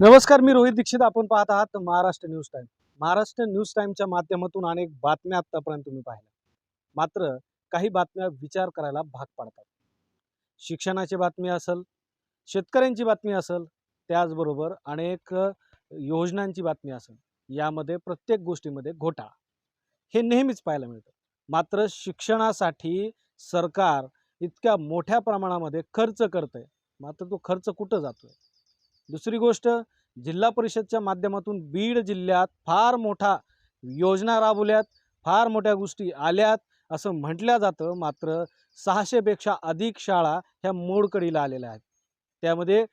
नमस्कार मी रोहित दीक्षित. आपण पाहत आहात Maharashtra news time. Maharashtra news टाइमच्या माध्यमातून अनेक बातम्या आतापर्यंत तुम्ही पाहिल्या. मात्र काही बातम्या विचार करायला भाग पाडतात. शिक्षणाची बातमी असेल शेतकऱ्यांची बातमी असेल त्याचबरोबर अनेक योजनांची बातमी असेल यामध्ये प्रत्येक गोष्टीमध्ये घोटाळा. हे नेहमीच पाहायला मिळतं. मात्र शिक्षणासाठी सरकार इतक्या मोठ्या प्रमाणामध्ये खर्च करतंय. मात्र तो खर्च कुठं जातोय? दुसरी गोष्ट जिल्हा परिषदच्या माध्यमातून बीड जिल्ह्यात फार मोठा योजना राबवल्यात फार मोठ्या गोष्टी आल्यात असं म्हटलं जातं. मात्र सहाशेपेक्षा अधिक शाळा ह्या मोडकडीला आलेल्या आहेत. त्यामध्ये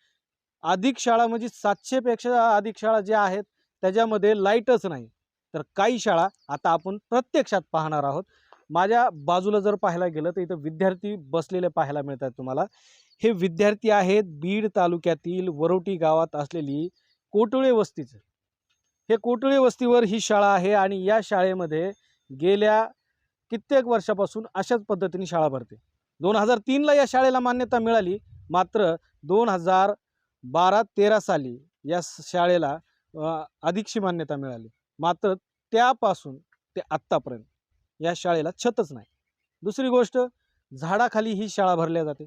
अधिक शाळा म्हणजे सातशेपेक्षा अधिक शाळा ज्या आहेत त्याच्यामध्ये लाईटच नाही. तर काही शाळा आता आपण प्रत्यक्षात पाहणार आहोत. माझ्या बाजूला जर पाहायला गेलं तर इथं विद्यार्थी बसलेले पाहायला मिळतात तुम्हाला. हे विद्यार्थी आहेत बीड तालुक्यातील वरोटी गावात असलेली कोटुळे वस्तीचं. हे कोटुळे वस्तीवर ही शाळा आहे आणि या शाळेमध्ये गेल्या कित्येक वर्षापासून अशाच पद्धतीने शाळा भरते. दोन हजार तीनला या शाळेला मान्यता मिळाली मात्र दोन हजार बारा तेरा साली या शाळेला अधिकशी अधिकची मान्यता मिळाली. मात्र त्यापासून ते आत्तापर्यंत या शाळेला छतच नाही. दुसरी गोष्ट झाडाखाली ही शाळा भरल्या जाते.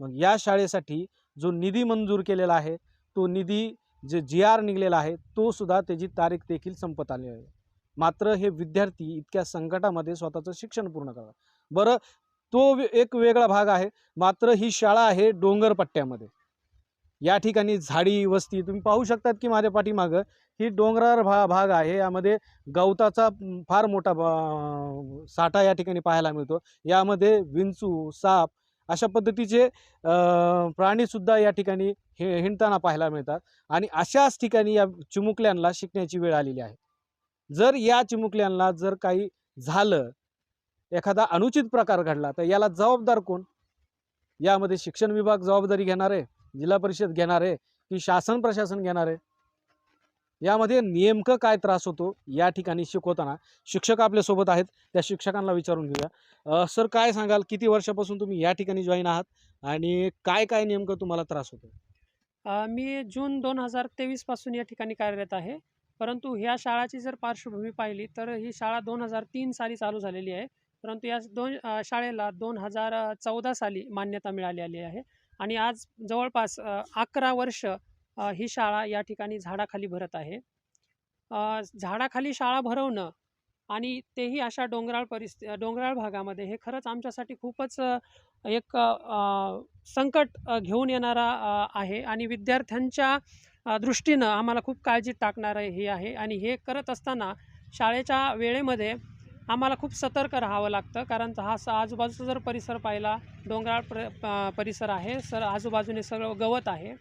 मग या शाळेसाठी जो निधी मंजूर केलेला आहे तो निधी जे जी आर निघलेला आहे तो सुद्धा त्याची तारीख देखील संपत आली आहे. मात्र हे विद्यार्थी इतक्या संकटामध्ये स्वतःचं शिक्षण पूर्ण करतात. बरं तो एक वेगळा भाग आहे. मात्र ही शाळा आहे डोंगर पट्ट्यामध्ये या ठिकाणी झाडी वस्ती तुम्ही पाहू शकतात की माझ्या पाठीमागं ही डोंगराळ भा भाग आहे. यामध्ये गवताचा फार मोठा ब- साठा या ठिकाणी पाहायला मिळतो. यामध्ये विंचू साप अशा पद्धतीचे प्राणीसुद्धा या ठिकाणी हे हिंडताना पाहायला मिळतात. आणि अशाच ठिकाणी या चिमुकल्यांना शिकण्याची वेळ आलेली आहे. जर या चिमुकल्यांना जर काही झालं एखादा अनुचित प्रकार घडला तर याला जबाबदार कोण? यामध्ये शिक्षण विभाग जबाबदारी घेणार आहे जिल्हा परिषद घेणार आहे की शासन प्रशासन घेणार? आहे यामध्ये नेमकं काय त्रास होतो या ठिकाणी शिकवताना शिक्षक आपल्यासोबत आहेत. त्या शिक्षकांना विचारून घेऊया. सर काय सांगाल? किती वर्षापासून तुम्ही या ठिकाणी जॉईन आहात? आणि काय काय नेमकं तुम्हाला त्रास होतो मी जून दोन हजार तेवीसपासून या ठिकाणी कार्यरत आहे. परंतु ह्या शाळाची जर पार्श्वभूमी पाहिली तर ही शाळा दोन हजार तीन साली चालू झालेली आहे. परंतु या दोन शाळेला दोन हजार चौदा साली मान्यता मिळालेली आहे. आणि आज जवळपास अकरा वर्ष ही शाळा या ठिकाणी झाडाखाली भरत आहे. झाडाखाली शाळा भरवणं आणि तेही अशा डोंगराळ परिस्थिती डोंगराळ भागामध्ये हे खरंच आमच्यासाठी खूपच एक संकट घेऊन येणारा आहे आणि विद्यार्थ्यांच्या दृष्टीनं आम्हाला खूप काळजी टाकणारं हे आहे आणि हे करत असताना शाळेच्या वेळेमध्ये आम्हाला खूप सतर्क राहावं लागतं. कारण हा स आजूबाजूचा जर परिसर पाहिला डोंगराळ प्र परिसर आहे सर आजूबाजूने सगळं गवत आहे.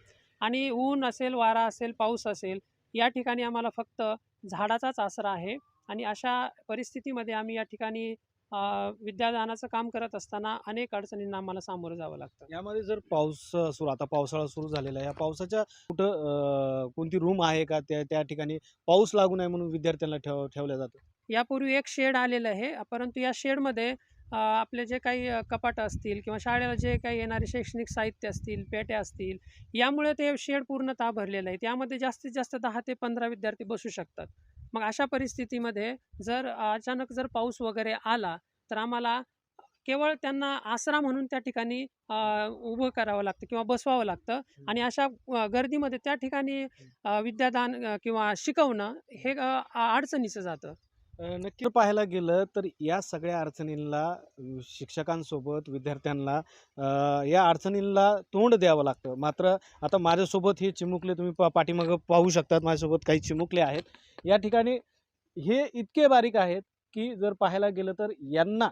आणि ऊन असेल वारा असेल पाऊस असेल या ठिकाणी आम्हाला फक्त झाडाचाच आसरा आहे. आणि अशा परिस्थितीमध्ये आम्ही या ठिकाणी विद्यादानाचं काम करत असताना अनेक अडचणींना आम्हाला सामोरं जावं लागतं. यामध्ये जर पाऊस सुरू आता पावसाळा सुरू झालेला आहे या पावसाच्या कुठं कोणती रूम आहे का? त्या त्या ठिकाणी पाऊस लागू नये म्हणून विद्यार्थ्यांना ठेव ठेवल्या जातं? यापूर्वी एक शेड आलेलं आहे परंतु या शेडमध्ये आपले जे काही कपाटं असतील किंवा शाळेला जे काही येणारे शैक्षणिक साहित्य असतील पेट्या असतील यामुळे ते शेड पूर्णतः भरलेलं आहे. त्यामध्ये जास्तीत जास्त दहा ते पंधरा विद्यार्थी बसू शकतात. मग अशा परिस्थितीमध्ये जर अचानक जर पाऊस वगैरे आला तर आम्हाला केवळ त्यांना आसरा म्हणून त्या ठिकाणी उभं करावं लागतं किंवा बसवावं लागतं. आणि अशा गर्दीमध्ये त्या ठिकाणी विद्यादान किंवा शिकवणं हे अडचणीचं जातं. नक्की पाहायला गेलं तर या सगळ्या अडचणींना शिक्षकांसोबत विद्यार्थ्यांना या अडचणींना तोंड द्यावं लागतं. मात्र आता माझ्यासोबत हे चिमुकले तुम्ही पा पाठीमागं पाहू शकतात माझ्यासोबत काही चिमुकले आहेत. या ठिकाणी हे इतके बारीक आहेत की जर पाहायला गेलं तर यांना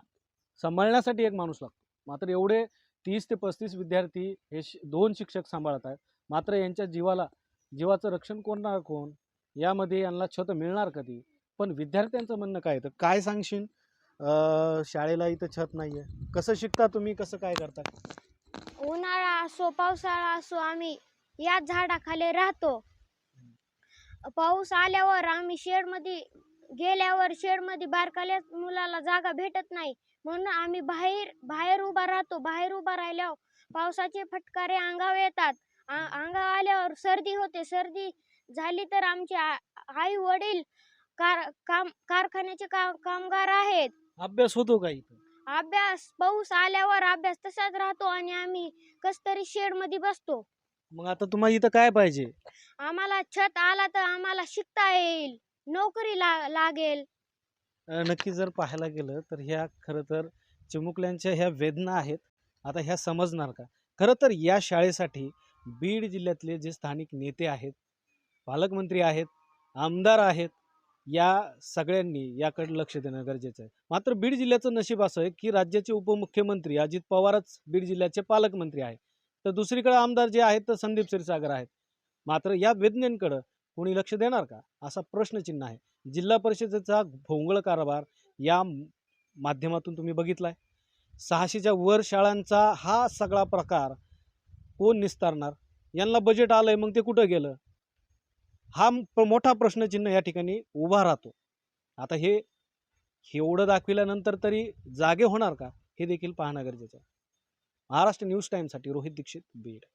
सांभाळण्यासाठी एक माणूस लागतो. मात्र एवढे तीस ते पस्तीस विद्यार्थी हे शि दोन शिक्षक सांभाळत आहेत. मात्र यांच्या जीवाला जीवाचं रक्षण करणार कोण यामध्ये यांना छत मिळणार कधी? पण विद्यार्थ्यांचं म्हणणं काय तर काय सांगशील? शाळेला इथं छत नाही आहे कसं शिकता तुम्ही? कसं काय करता? उन्हाळा असो पावसाळा असो आम्ही याच झाडाखाली राहतो. पाऊस आल्यावर आम्ही शेडमध्ये गेल्यावर शेडमध्ये बारकाल्या मुलाला जागा भेटत नाही. म्हणून आम्ही बाहेर बाहेर उभा राहतो. बाहेर उभा राहिल्यावर पावसाचे फटकारे अंगावर येतात. अंगावर आल्यावर सर्दी होते. सर्दी झाली तर आमचे आई वडील कार काम कारखान्याचे का कामगार आहेत. अभ्यास होतो का इथं? अभ्यास पाऊस आल्यावर अभ्यास तसाच राहतो आणि आम्ही कस तरी शेडमध्ये बसतो. मग आता तुम्हाला इथं काय पाहिजे? आम्हाला छत आला तर आम्हाला शिकता येईल. नोकरी ला लागेल. अ, नक्की जर पाहायला गेलं तर ह्या खरं तर चिमुकल्यांच्या ह्या वेदना आहेत. आता ह्या समजणार का? खरं तर या शाळेसाठी बीड जिल्ह्यातले जे स्थानिक नेते आहेत पालकमंत्री आहेत आमदार आहेत या सगळ्यांनी याकडे लक्ष देणं गरजेचं आहे. मात्र बीड जिल्ह्याचं नशीब असं आहे की राज्याचे उपमुख्यमंत्री अजित पवारच बीड जिल्ह्याचे पालकमंत्री आहेत. तर दुसरीकडे आमदार जे आहेत तर संदीप क्षीरसागर आहेत. मात्र या वेदनेंकडं कोणी लक्ष देणार का? असा प्रश्नचिन्ह आहे. जिल्हा परिषदेचा भोंगळ कारभार या माध्यमातून तुम्ही बघितलाय. सहाशेच्या वर शाळांचा हा सगळा प्रकार कोण निस्तारणार? यांना बजेट आलंय मग ते कुठं गेलं? हा मोठा प्रश्नचिन्ह या ठिकाणी उभा राहतो. आता हे एवढं दाखविल्यानंतर तरी जागे होणार का? हे देखील पाहणं गरजेचं आहे. महाराष्ट्र न्यूज टाईमसाठी रोहित दीक्षित बीड.